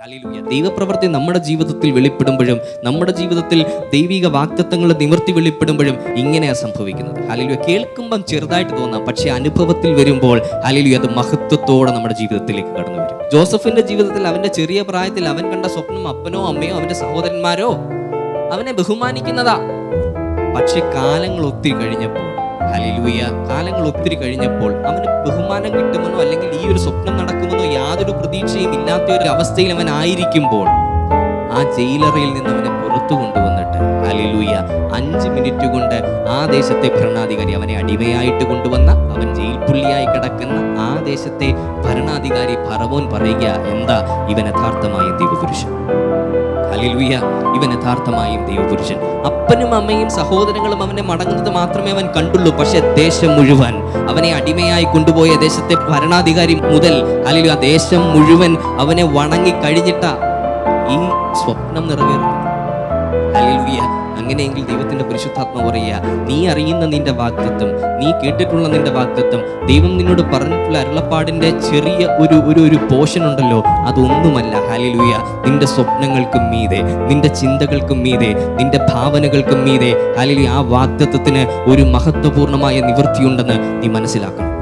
ദൈവപ്രവൃത്തി നമ്മുടെ ജീവിതത്തിൽ വെളിപ്പെടുമ്പോഴും നമ്മുടെ ജീവിതത്തിൽ ദൈവിക വാക്തത്വങ്ങൾ നിവർത്തി വെളിപ്പെടുമ്പോഴും ഇങ്ങനെയാണ് സംഭവിക്കുന്നത്. ഹലിലുയ കേൾക്കുമ്പം ചെറുതായിട്ട് തോന്നാം പക്ഷേ അനുഭവത്തിൽ വരുമ്പോൾ ഹലിലു അത് മഹത്വത്തോടെ നമ്മുടെ ജീവിതത്തിലേക്ക് കടന്നു വരും. ജോസഫിന്റെ ജീവിതത്തിൽ അവന്റെ ചെറിയ പ്രായത്തിൽ അവൻ കണ്ട സ്വപ്നം അപ്പനോ അമ്മയോ അവന്റെ സഹോദരന്മാരോ അവനെ ബഹുമാനിക്കുന്നതാ. പക്ഷെ കാലങ്ങൾ ഒത്തിരി കഴിഞ്ഞപ്പോൾ ഹലിലൂയ കാലങ്ങൾ ഒത്തിരി കഴിഞ്ഞപ്പോൾ അവന് ബഹുമാനം കിട്ടുമെന്നോ അല്ലെങ്കിൽ ഈ ഒരു സ്വപ്നം യാതൊരു പ്രതീക്ഷയും ഇല്ലാത്ത ഒരു അവസ്ഥയിൽ അവൻ ആയിരിക്കുമ്പോൾ ആ ജയിലറയിൽ നിന്ന് അവനെ പുറത്തു കൊണ്ടുവന്നിട്ട് അലിലൂയ അഞ്ച് മിനിറ്റ് കൊണ്ട് ആ ദേശത്തെ ഭരണാധികാരി അവനെ അടിമയായിട്ട് കൊണ്ടുവന്ന അവൻ ജയിൽ പുള്ളിയായി കിടക്കുന്ന ആ ദേശത്തെ ഭരണാധികാരി ഫറവോൻ പറയുക എന്താ ഇവൻ യഥാർത്ഥമായ ദൈവപുരുഷൻ? ഹല്ലേലൂയ. ഇവൻ യഥാർത്ഥമായും ദൈവപുരുഷൻ. അപ്പനും അമ്മയും സഹോദരങ്ങളും അവനെ മടങ്ങുന്നത് മാത്രമേ അവൻ കണ്ടുള്ളൂ. പക്ഷേ ദേശം മുഴുവൻ അവനെ അടിമയായി കൊണ്ടുപോയ ദേശത്തെ ഭരണാധികാരി മുതൽ അല്ലെങ്കിൽ ആ ദേശം മുഴുവൻ അവനെ വണങ്ങി കഴിഞ്ഞിട്ട ഈ സ്വപ്നം നിറവേറുന്നത്. അങ്ങനെയെങ്കിൽ ദൈവത്തിന്റെ പരിശുദ്ധാത്മ പറയുക നീ അറിയുന്ന നിന്റെ വാഗ്ദത്വം നീ കേട്ടിട്ടുള്ള നിന്റെ വാഗ്ദത്വം ദൈവം നിന്നോട് പറഞ്ഞിട്ടുള്ള അരുളപ്പാടിന്റെ ചെറിയ ഒരു ഒരു ഒരു പോഷൻ ഉണ്ടല്ലോ അതൊന്നുമല്ല. ഹല്ലേലൂയ. നിന്റെ സ്വപ്നങ്ങൾക്കും മീതെ നിന്റെ ചിന്തകൾക്കും മീതെ നിന്റെ ഭാവനകൾക്കും മീതെ ഹാലിലു ആ വാഗ്ദത്വത്തിന് ഒരു മഹത്വപൂർണമായ നിവൃത്തിയുണ്ടെന്ന് നീ മനസ്സിലാക്കണം.